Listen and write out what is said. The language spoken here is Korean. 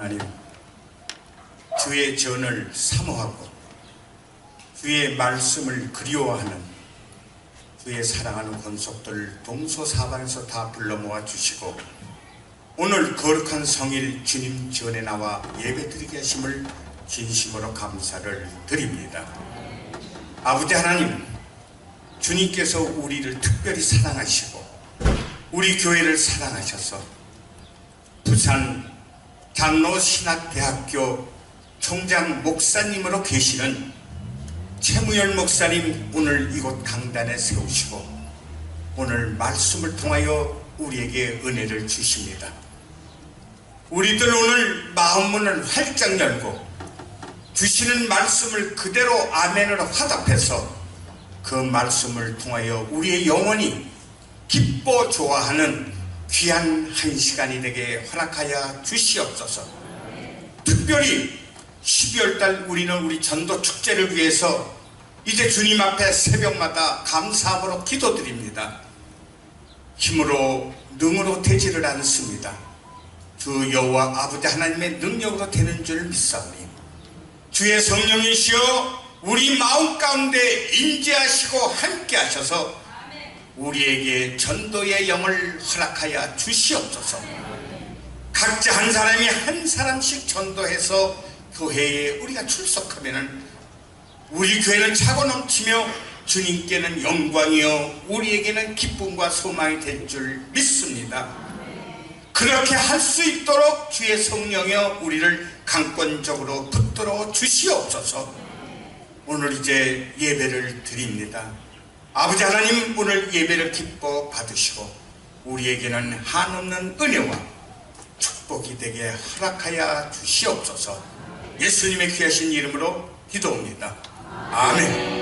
하나님, 주의 전을 사모하고 주의 말씀을 그리워하는 주의 사랑하는 권속들 동서사방에서 다 불러 모아 주시고 오늘 거룩한 성일 주님 전에 나와 예배드리게 하심을 진심으로 감사를 드립니다. 아버지 하나님, 주님께서 우리를 특별히 사랑하시고 우리 교회를 사랑하셔서 부산 장로신학대학교 총장 목사님으로 계시는 최무열 목사님 오늘 이곳 강단에 세우시고 오늘 말씀을 통하여 우리에게 은혜를 주십니다. 우리들 오늘 마음문을 활짝 열고 주시는 말씀을 그대로 아멘으로 화답해서 그 말씀을 통하여 우리의 영혼이 기뻐 좋아하는 귀한 한 시간이 되게 허락하여 주시옵소서. 특별히 12월 달 우리는 우리 전도 축제를 위해서 이제 주님 앞에 새벽마다 감사함으로 기도드립니다. 힘으로 능으로 되지를 않습니다. 주 여호와 아버지 하나님의 능력으로 되는 줄 믿사오니 주의 성령이시여 우리 마음 가운데 임재하시고 함께 하셔서 우리에게 전도의 영을 허락하여 주시옵소서. 각자 한 사람이 한 사람씩 전도해서 교회에 우리가 출석하면은 우리 교회는 차고 넘치며 주님께는 영광이요 우리에게는 기쁨과 소망이 될 줄 믿습니다. 그렇게 할 수 있도록 주의 성령여 우리를 강권적으로 붙들어 주시옵소서. 오늘 이제 예배를 드립니다. 아버지 하나님 오늘 예배를 기뻐 받으시고 우리에게는 한없는 은혜와 축복이 되게 허락하여 주시옵소서. 예수님의 귀하신 이름으로 기도합니다. 아멘.